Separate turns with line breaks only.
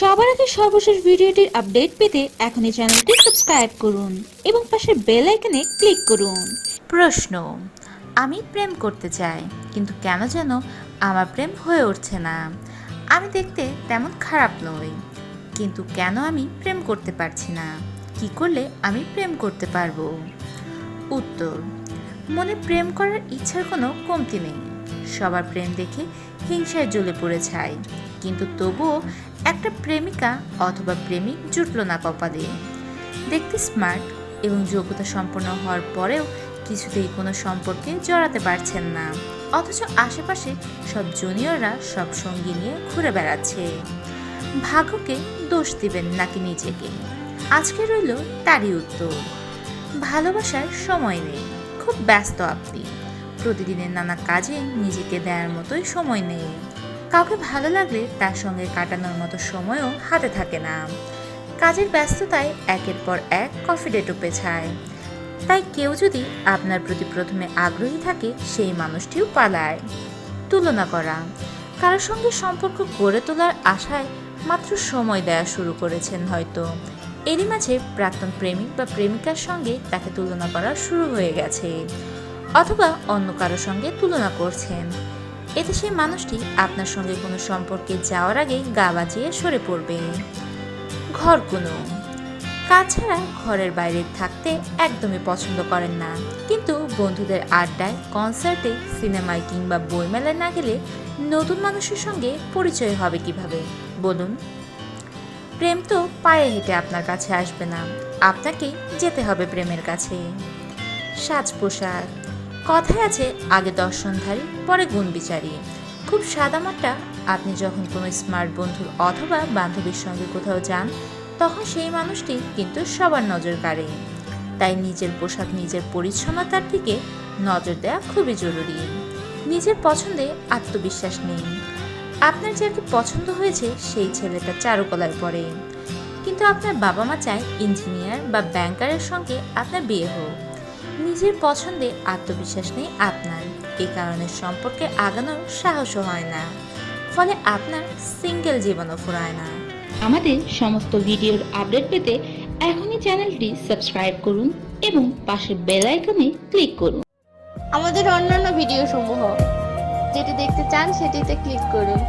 সবার আগে সর্বশেষ ভিডিওটির আপডেট পেতে এখনই চ্যানেলটি সাবস্ক্রাইব করুন এবং পাশের বেল আইকনে ক্লিক করুন।
প্রশ্ন, আমি প্রেম করতে চাই, কিন্তু কেন যেন আমার প্রেম হয়ে উঠছে না? আমি দেখতে তেমন খারাপ নই, কিন্তু কেন আমি প্রেম করতে পারছি না? কি করলে আমি প্রেম করতে পারব? উত্তর, মনে প্রেম করার ইচ্ছার কোনো কমতি নেই। সবার প্রেম দেখে হিংসায় জ্বলে পড়ে ছাই কিন্তু তবুও একটা প্রেমিকা অথবা প্রেমিক জুটল না কপালে। দেখতে স্মার্ট এবং যোগ্যতা সম্পন্ন হওয়ার পরেও কিছুতেই কোনো সম্পর্কে জড়াতে পারছেন না। অথচ আশেপাশে সব জুনিয়ররা সব সঙ্গী নিয়ে ঘুরে বেড়াচ্ছে। ভাগ্যকে দোষ দিবেন নাকি নিজেকে? আজকে রইল তারই উত্তর। ভালোবাসার সময় নেই। খুব ব্যস্ত আপনি। প্রতিদিনের নানা কাজে নিজেকে দেওয়ার মতোই সময় নেই। কাউকে ভালো লাগলে তার সঙ্গে কাটানোর মতো সময়ও হাতে থাকে না। কাজের ব্যস্ততায় একের পর এক কফি ডেটও পেছায়। তাই কেউ যদি আপনার প্রতি প্রথমে আগ্রহী থাকে, সেই মানুষটিও পালায়। তুলনা করা। কারোর সঙ্গে সম্পর্ক গড়ে তোলার আশায় মাত্র সময় দেয়া শুরু করেছেন হয়তো। এরই মাঝে প্রাক্তন প্রেমিক বা প্রেমিকার সঙ্গে তাকে তুলনা করা শুরু হয়ে গেছে। অথবা অন্য কারোর সঙ্গে তুলনা করছেন। এতে সেই মানুষটি আপনার সঙ্গে কোনো সম্পর্কে যাওয়ার আগেই গা বাজিয়ে সরে পড়বে। ঘর কোনো। কাজ ছাড়া ঘরের বাইরে থাকতে একদমই পছন্দ করেন না। কিন্তু বন্ধুদের আড্ডায়, কনসার্টে, সিনেমায় কিংবা বইমেলায় না গেলে নতুন মানুষের সঙ্গে পরিচয় হবে কীভাবে? বলুন। প্রেম তো পায়ে হেঁটে আপনার কাছে আসবে না। আপনাকে যেতে হবে প্রেমের কাছে। সাজ পোশাক কথায় আছে, আগে দর্শনধারী পরে গুণ বিচারী। খুব সাদামাটা, আপনি যখন কোনো স্মার্ট বন্ধুর অথবা বান্ধবীর সঙ্গে কোথাও যান, তখন সেই মানুষটি কিন্তু সবার নজর কাড়ে। তাই নিজের পোশাক, নিজের পরিচ্ছন্নতার দিকে নজর দেওয়া খুবই জরুরি। নিজের পছন্দে আত্মবিশ্বাস নেই আপনার যাকে পছন্দ হয়েছে, সেই ছেলেটা চারুকলায় পড়ে। কিন্তু আপনার বাবা মা চায় ইঞ্জিনিয়ার বা ব্যাংকারের সঙ্গে আপনার বিয়ে হোক। নিজের পছন্দে আত্মবিশ্বাস নেই আপনার। এই কারণে সম্পর্কে আগানোর সাহসও হয় না। ফলে আপনার সিঙ্গেল জীবনও ফুরায় না।
আমাদের সমস্ত ভিডিওর আপডেট পেতে এখনই চ্যানেলটি সাবস্ক্রাইব করুন এবং পাশের বেল আইকনে ক্লিক করুন।
আমাদের অন্যান্য ভিডিও সমূহ যেটি দেখতে চান সেটিতে ক্লিক করুন।